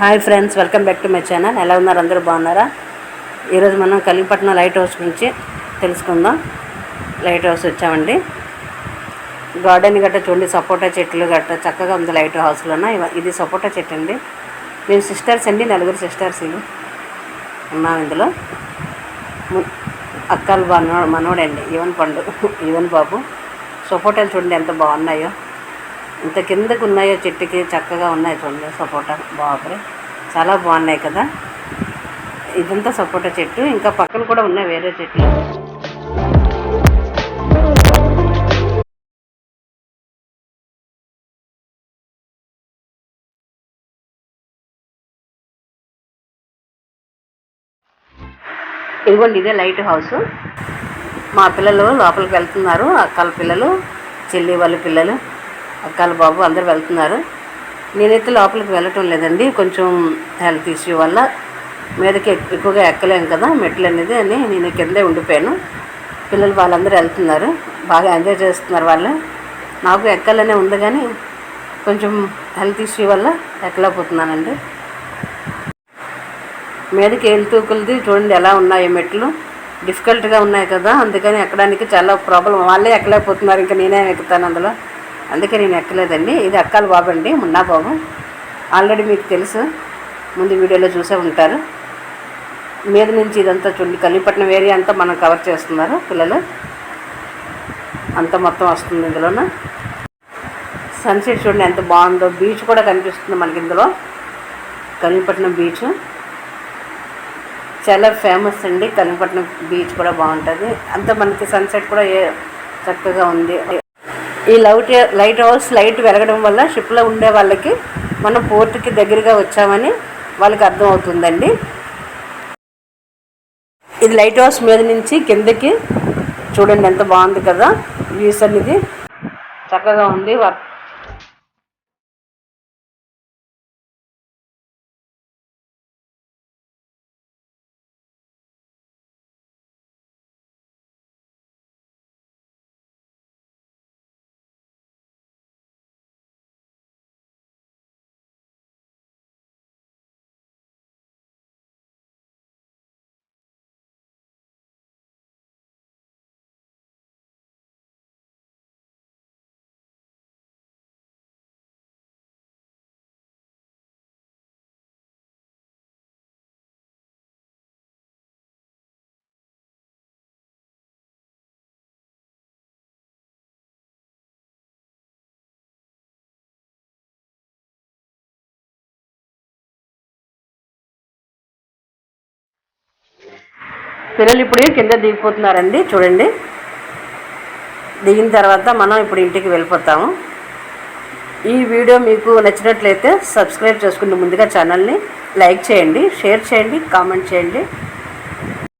Hi friends welcome back to my channel. ఎలా ఉన్నారు? అందరూ బాగున్నారా? ఈరోజు మనం కలిపట్నం లైట్ హౌస్ గురించి తెలుసుకుందాం. లైట్ హౌస్ వచ్చామండి. గార్డెన్ గట్ట చూడండి సపోటా చెట్లు గట్ట చక్కగా ఉంది లైట్ హౌస్లోన ఇది సపోటా చెట్టు అండి. మేము సిస్టర్స్ అండి నలుగురు సిస్టర్స్ ఇది ఉన్నాం ఇందులో. అక్కలు మనోడు మనోడండి ఈవెన్ పండు ఈవెన్ బాబు. సపోటాలు చూడండి ఎంత బాగున్నాయో. ఇంత కిందకు ఉన్నాయో చెట్టుకి చక్కగా ఉన్నాయి చూడండి సపోటా. బాబు చాలా బాగున్నాయి కదా. ఇదంతా సపోటా చెట్టు. ఇంకా పక్కన కూడా ఉన్నాయి వేరే చెట్లు. ఇదిగోండి ఇదే లైట్ హౌస్. మా పిల్లలు లోపలికి వెళ్తున్నారు. అక్కల పిల్లలు చెల్లి వాళ్ళ పిల్లలు. అక్కల బాబు అందరు వెళ్తున్నారు. నేనైతే లోపలికి వెళ్ళటం లేదండి. కొంచెం హెల్త్ ఇష్యూ వల్ల మీదకి ఎక్- ఎక్కువగా ఎక్కలేం కదా మెట్లు అనేది అని నేను కిందే ఉండిపోయాను. పిల్లలు వాళ్ళందరూ వెళ్తున్నారు. బాగా ఎంజాయ్ చేస్తున్నారు వాళ్ళు. నాకు ఎక్కాలనే ఉంది కానీ కొంచెం హెల్త్ ఇష్యూ వల్ల ఎక్కలేకపోతున్నానండి. మీదకి వెళ్తూ చూడండి ఎలా ఉన్నాయి మెట్లు. డిఫికల్ట్గా ఉన్నాయి కదా అందుకని ఎక్కడానికి చాలా ప్రాబ్లం. వాళ్ళే ఎక్కలేకపోతున్నారు ఇంకా నేనే ఎక్కుతాను అందులో. అందుకే నేను ఎక్కలేదండి. ఇది అక్కల బాబు అండి మున్నా బాబు. ఆల్రెడీ మీకు తెలుసు ముందు వీడియోలో చూసే ఉంటారు. మీద నుంచి ఇదంతా చూడండి కలిపట్నం ఏరియా అంతా మనం కవర్ చేస్తున్నారు పిల్లలు. అంతా మొత్తం వస్తుంది ఇందులోన. సన్సెట్ చూడండి ఎంత బాగుందో. బీచ్ కూడా కనిపిస్తుంది మనకి ఇందులో. కలిపట్నం బీచ్. చాలా ఫేమస్ అండి. కలిపట్నం బీచ్ కూడా బాగుంటుంది. అంత మనకి సన్సెట్ కూడా ఏ చక్కగా ఉంది. ఈ లైట్ లైట్ హౌస్ లైట్ వెలగడం వల్ల షిప్లో ఉండే వాళ్ళకి మనం పోర్టుకి దగ్గరగా వచ్చామని వాళ్ళకి అర్థం అవుతుందండి ఇది లైట్ హౌస్ మీద నుంచి కిందకి చూడండి ఎంత బాగుంది కదా వ్యూస్ అనేది. చక్కగా ఉంది పిల్లలు ఇప్పుడు కింద దిగిపోతున్నారండి చూడండి. దిగిన తర్వాత మనం ఇప్పుడు ఇంటికి వెళ్ళిపోతాము. ఈ వీడియో మీకు నచ్చినట్లయితే సబ్స్క్రైబ్ చేసుకుని ముందుగా ఛానల్ని లైక్ చేయండి షేర్ చేయండి కామెంట్ చేయండి.